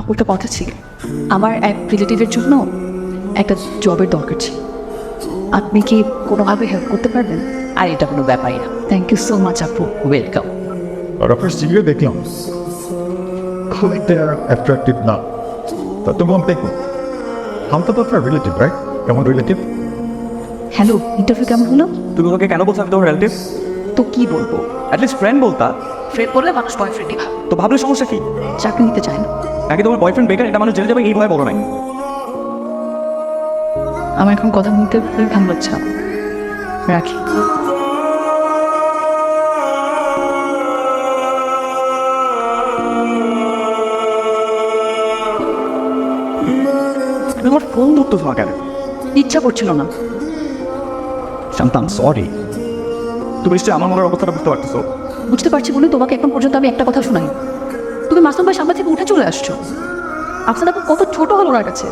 আপুটা কথা ছিল। আমার এক রিলেটিভের জন্য একটা জবের দরকার ছিল। আপনি কি কোনোভাবে হেল্প করতে পারবেন? আর এটা কোনো ব্যাপারই না। থ্যাংক ইউ সো মাচ আপু। ওয়েলকাম রফার সিভিও দেখলাম। খুব একটা অ্যাট্রাকটিভ না। তা তো বলতে দেখো হাম তো আপনার রিলেটিভ রাইট কেমন রিলেটিভ হ্যালো ইন্টারভিউ কেমন হলো? তুমি ওকে কেন বলছো আমি তোমার রিলেটিভ তো কি বলব? অ্যাটলিস্ট ফ্রেন্ড বলতা। ফ্রেন্ড বললে মানুষ বয়ফ্রেন্ডই ভাব তো ভাবলে সমস্যা কি? চাকরি নিতে চায় না। নাকি তোমার বয়ফ্রেন্ড বেকার এটা মানুষ জেনে যাবে এই ভয়ে বলো নাই। আমার এখন কথা বলতে ভালো লাগছে। রাখি। আমার ফোন ধরতো না কেন? ইচ্ছা করছিল না। শান্তাম সরি তুমি নিশ্চয়ই আমার মনের অবস্থাটা বুঝতে পারতেছো। বুঝতে পারছি বলে তোমাকে এখন পর্যন্ত আমি একটা কথা শোনাই তুমি মাসুম ভাই সামনে উঠে চলে আসছো? আফসান আপু কত ছোট হলো ওনার কাছে।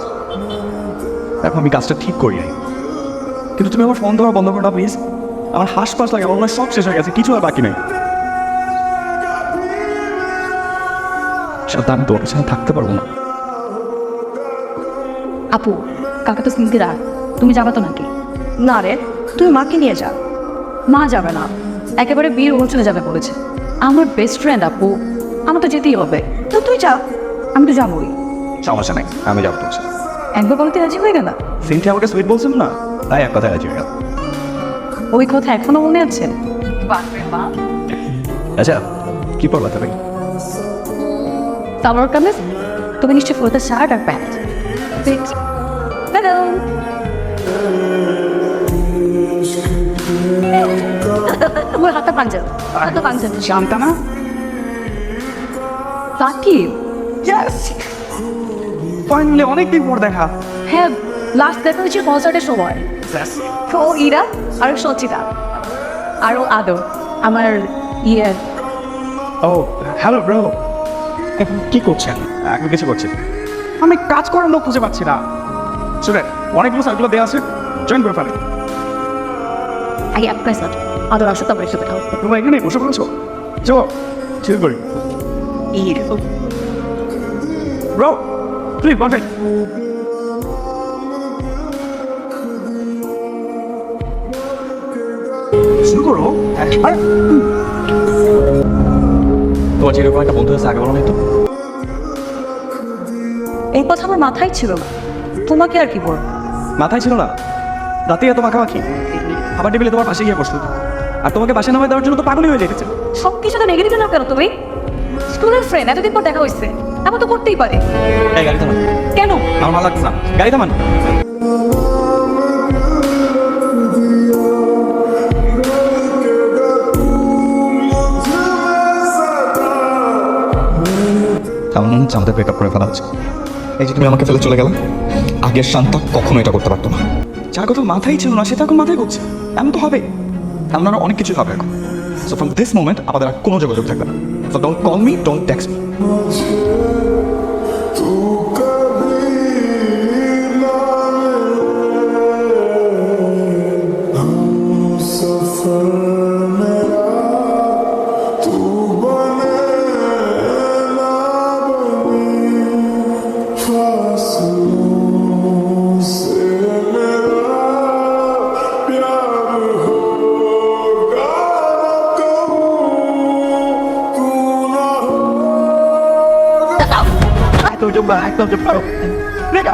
দেখো আমি কাজটা ঠিক করি নাই। কিন্তু তুমি আমার ফোন ধরা বন্ধ করো না প্লিজ আমার হাসপাস লাগে আমার সব শেষ হয়ে গেছে কিছু আর বাকি নেই। শান্তা আমি তোমার সাথে থাকতে পারব না। আপু কাকা তো স্মৃতি রাখ তুমি যাবে তো নাকি? না রে তুমি মাকে নিয়ে যা। মা যাবে না একেবারে বিয়ের অনুষ্ঠানে যাবে বলেছে। আমার বেস্ট ফ্রেন্ড আপু আমার তো যেতেই হবে। তো তুই যা। আমি তো যাবোই। সমস্যা নাই আমি যাব তোমার সাথে। একবার বলতে রাজি হয়ে গেল? সিনটি আমাকে সুইট বলছেন না? তাই এক কথায় রাজি হয়ে গেল ওই কথা এখনও মনে আছে? আচ্ছা কি পড়বা তবে সালোয়ার কামিজ তুমি নিশ্চয়ই ফোরতে শার্ট আর প্যান্ট। হ্যালো তোমার হাতে পাঞ্জাব হাতে পাঞ্জাব শান্তা না। সাকিব ইয়েস ফাইনালি অনেকদিন পর দেখা। হ্যাঁ লাস্ট দেখা হয়েছে কনসার্টের সময়। ও ইরা আর সচিতা আরও আদর আমার ইয়ে। ও হ্যালো ব্রো এখন কি করছেন? এখন কিছু করছি আমি কাজ করার লোক খুঁজে পাচ্ছি না। শুনেন অনেকগুলো সার্কুলার দেওয়া আছে। জয়েন করে ফেলেন। আগে এক প্রেসার আদর আসো তারপরে সাথে তোমরা এখানে বসে পড়েছো? চলো শুরু করি। ব্রো প্লিজ বসেন শুরু করো আরে তোমার যেরকম একটা বন্ধু আছে আগে বলো নাই তো। এই কথা আমার মাথায় ছিল না। তোমাকে আর কি বলব? মাথায় ছিল না। রাতে এত মাখামাখি। খাবার টেবিলে তোমার পাশে গিয়ে বসল আর তোমাকে বাসে নামায় দেওয়ার জন্য তো পাগলই হয়ে যেতেছে। সব কিছু তো নেগেটিভ না কেন তুমি? স্কুলের ফ্রেন্ড এতদিন পর দেখা হয়েছে এমন তো করতেই পারে। এই গাড়ি থামান। কেন? আমার ভালো লাগছে না। গাড়ি থামান। আমাদের ব্রেকআপ করে ফেলা হচ্ছে। এই যে তুমি আমাকে ফেলে চলে গেলে। আগের শান্তা কখনো এটা করতে পারতো না। যার কথা মাথায় ছিল না সেটা এখন মাথায় করছে এমন তো হবে। এমন অনেক কিছু হবে এখন। সো ফ্রম দিস মোমেন্ট আমাদের আর কোনো যোগাযোগ থাকবে না। So don't call me don't text me একদম একদম জমা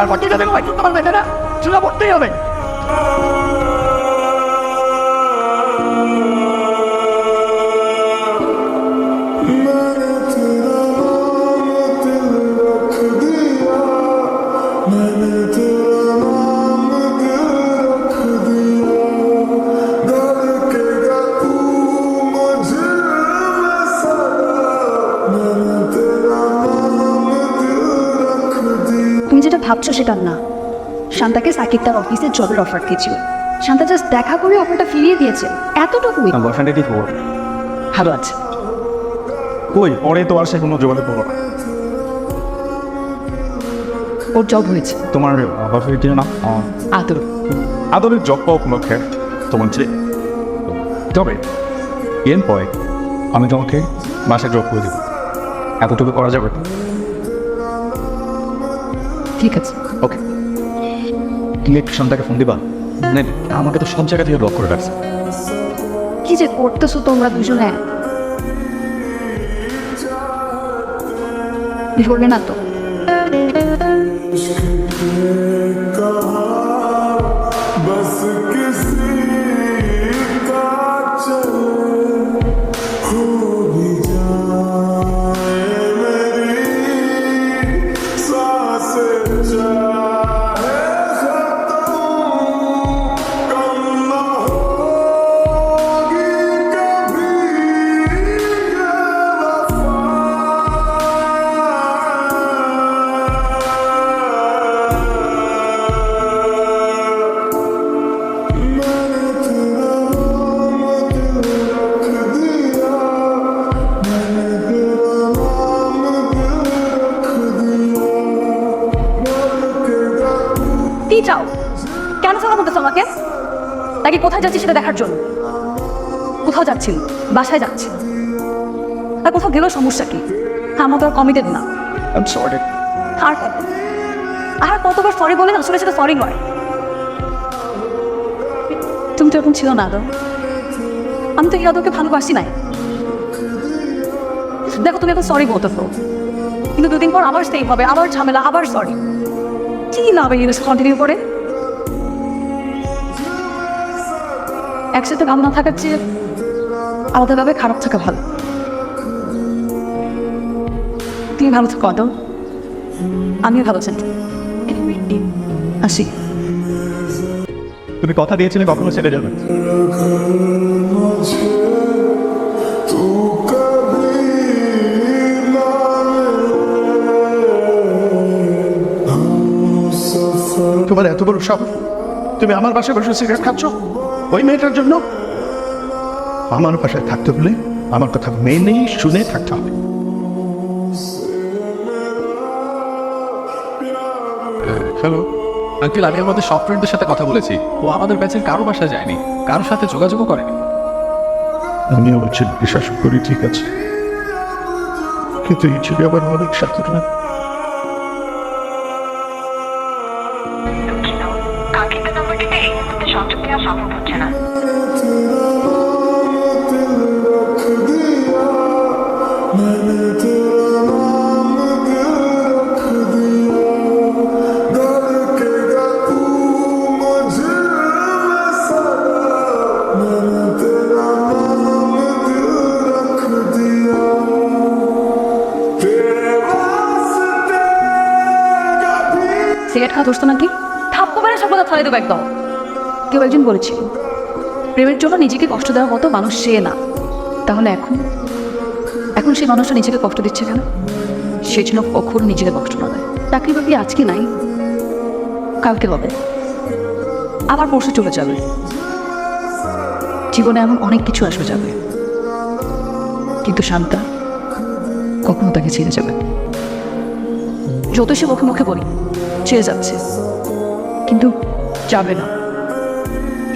আর বাকি যাদের হয়তো তোমার বেঁধে না। চুলা পড়তেই হবে। ভাবছ সেটা না। শান্তাকে সাকিব তার অফিসে জবের অফার দিয়েছিল। শান্তা জাস্ট দেখা করে অফারটা ফিরিয়ে দিয়েছে। এতটুকুই আমার বয়ফ্রেন্ডে কি খবর? ভালো আছে। কই? পরে তো আর সে কোনো যোগাযোগ করব না। ওর জব হয়েছে। তোমার কিনে না? আদর। আদরের জব পাওয়া কোনো খেয়ে তোমার যে তবে এর পরে আমি তোমাকে বাসায় জব করে দেবো। এতটুকু করা যাবে? ঠিক আছে। ওকে তুমি একটু শান্তাকে ফোন দিবা? না আমাকে তো সব জায়গা থেকে ব্লক করে রাখছে। কি যে করতেছো তোমরা দুজনে? ধরবে না তো। কি চাও? কেন চাও বলতেছো আমাকে? নাকি কোথায় যাচ্ছি সেটা দেখার জন্য? কোথাও যাচ্ছি বাসায় যাচ্ছি আর কোথাও গেলেও সমস্যা কি? আমার তো কমিটেড না। আর কত? আর কতবার সরি বলে আসলে সেটা সরি নয়। তুমি তো এরকম ছিল না আদৌ? আমি তো ইয়াদবকে ভালোবাসি নাই। দেখো তুমি এখন সরি বলতেছো। কিন্তু দুদিন পর আবার সেই হবে আবার ঝামেলা আবার সরি কি লাভ এই জিনিস কন্টিনিউ করে? একসাথে ভালো না থাকার চেয়ে আলাদাভাবে খারাপ থাকা ভালো। তুমি ভালো থাকো আদৌ আমিও ভালো আছি। আসি। তুমি কথা দিয়েছিলে কখনো ছেড়ে যাবে তোমার সব। তুমি আমার বাসায় বসে সিগারেট খাচ্ছ? ওই মেয়েটার জন্য? আমার বাসায় থাকতে হলে আমার কথা মেনেই শুনে থাকতে হবে। হ্যালো আঙ্কেল আমি আমাদের সব ফ্রেন্ডদের সাথে কথা বলেছি। ও আমাদের ব্যাচের কারও বাসায় যায়নি। কারোর সাথে যোগাযোগও করেনি। আমিও বলছি বিশ্বাস করি ঠিক আছে। কিন্তু এই ছিল আবার অনেক সাথে না খাওয়া দোস্ত নাকি? থাপ্পো মেরে সব কথা ছড়াই দেবো একদম। কেউ একজন বলেছিল, প্রেমের জন্য নিজেকে কষ্ট দেওয়ার মতো মানুষ সে না। তাহলে এখন? এখন সেই মানুষটা নিজেকে কষ্ট দিচ্ছে কেন? সে যেন কখন নিজেকে কষ্ট না দেয়। চাকরি বাকরি আজকে নাই? কালকে হবে আবার পরশু চলে যাবে। জীবনে এমন অনেক কিছু আসবে যাবে। কিন্তু শান্তা কখনো তাকে ছেড়ে যাবে যত সে মুখে মুখে বলি ছেড়ে যাচ্ছে। কিন্তু যাবে না।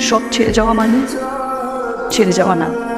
সব ছেড়ে যাওয়া মানে ছেড়ে যাওয়া না।